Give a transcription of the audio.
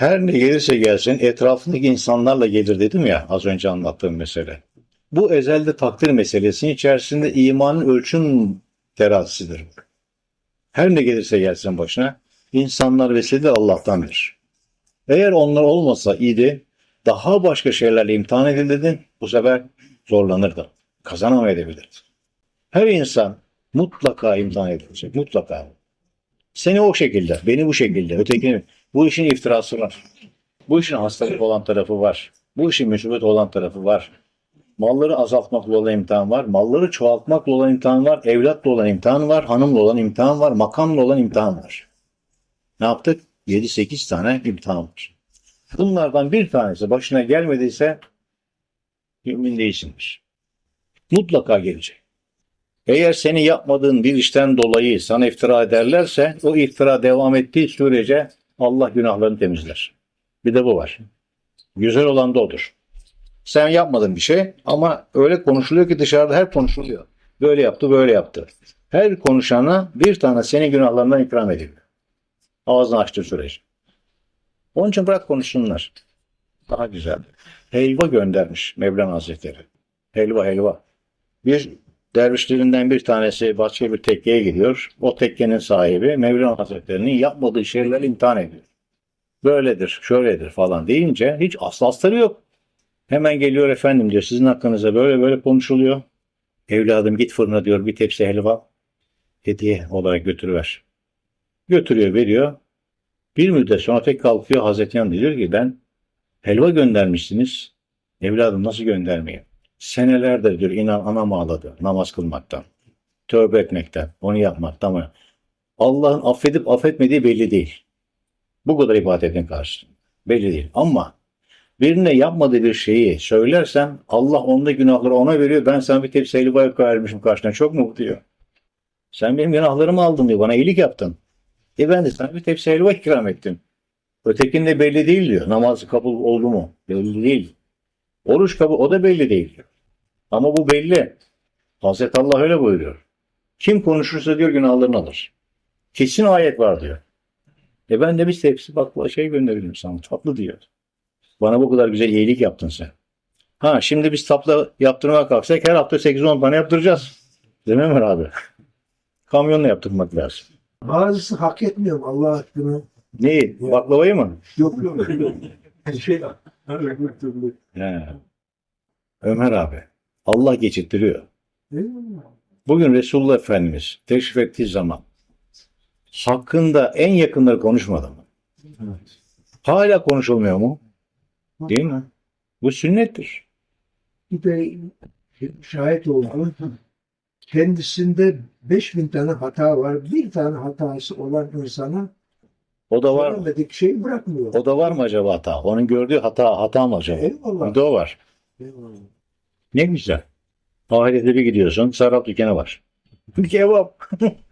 Her ne gelirse gelsin etrafındaki insanlarla gelir dedim ya az önce anlattığım mesele. Bu ezelde takdir meselesinin içerisinde imanın ölçüm terazisidir. Her ne gelirse gelsin başına insanlar vesile Allah'tandır. Eğer onlar olmasa idi daha başka şeylerle imtihan edilirdi bu sefer zorlanırdı. Kazanamayabilirdi. Her insan mutlaka imtihan edilecek. Mutlaka. Seni o şekilde, beni bu şekilde, ötekini. Bu işin iftirası var. Bu işin hastalık olan tarafı var. Bu işin musibet olan tarafı var. Malları azaltmakla olan imtihan var. Malları çoğaltmakla olan imtihan var. Evlatla olan imtihan var. Hanımla olan imtihan var. Makamla olan imtihan var. Ne yaptık? 7-8 tane imtihan var. Bunlardan bir tanesi başına gelmediyse mümin değilsindir. Mutlaka gelecek. Eğer seni yapmadığın bir işten dolayı sana iftira ederlerse o iftira devam ettiği sürece Allah günahlarını temizler. Bir de bu var. Güzel olan da odur. Sen yapmadın bir şey ama öyle konuşuluyor ki dışarıda her konuşuluyor. Böyle yaptı, böyle yaptı. Her konuşana bir tane senin günahlarından ikram ediliyor. Ağzını açtığı sürece. Onun için bırak konuşsunlar. Daha güzel. Helva göndermiş Mevlana Hazretleri. Helva helva. Bir dervişlerinden bir tanesi başka bir tekkeye gidiyor. O tekkenin sahibi Mevlana Hazretleri'nin yapmadığı şeyleri imtihan ediyor. Böyledir, şöyledir falan deyince hiç aslı astarı yok. Hemen geliyor efendim diyor sizin hakkınızda böyle böyle konuşuluyor. Evladım git fırına diyor bir tepsi helva hediye olarak götürüver. Götürüyor veriyor. Bir müddet sonra tek kalkıyor Hazreti Yan diyor ki ben helva göndermişsiniz. Evladım nasıl göndermeyeyim? Senelerdir diyor inan anam ağladı namaz kılmaktan. Tövbe etmekten, onu yapmaktan ama Allah'ın affedip affetmediği belli değil. Bu kadar ibadetin karşısında. Belli değil. Ama birine yapmadığı bir şeyi söylersen Allah onda günahları ona veriyor. Ben sana bir tepsi helva koyarmışım karşına. Çok mu diyor. Sen benim günahlarımı aldın diyor. Bana iyilik yaptın. E ben de sana bir tepsi helva ikram ettim. Ötekinde belli değil diyor. Namazı kabul oldu mu? Belli değil. Oruç kabul o da belli değil diyor. Ama bu belli. Hazreti Allah öyle buyuruyor. Kim konuşursa diyor günahlarını alır. Kesin ayet var diyor. E ben de bir tepsi bakla şey gönderelim sana. Tatlı diyor. Bana bu kadar güzel iyilik yaptın sen. Ha şimdi biz tapla yaptırmaya kalksak her hafta 8-10 tane yaptıracağız. Değil mi abi? Kamyonla yaptırmak lazım. Bazısı hak etmiyor Allah aşkına. Neyi? Baklavayı mı? Yok yok. şey. He. Ömer abi. Allah mi? Bugün Resulullah Efendimiz teşrif ettiği zaman hakkında en yakınları konuşmadı mı? Evet. Hala konuşulmuyor mu? Değil mi? Bu sünnettir. Bir de şahit oldum. Kendisinde 5000 tane hata var. Bir tane hatası olan insana O da var mı? söylemedik şey bırakmıyor. O da var mı acaba hata? Onun gördüğü hata hata mı acaba? Eyvallah. Bir de o var. Eyvallah. Ne güzel. Ahirete bir gidiyorsun, sarap dükkanı var. Kebap.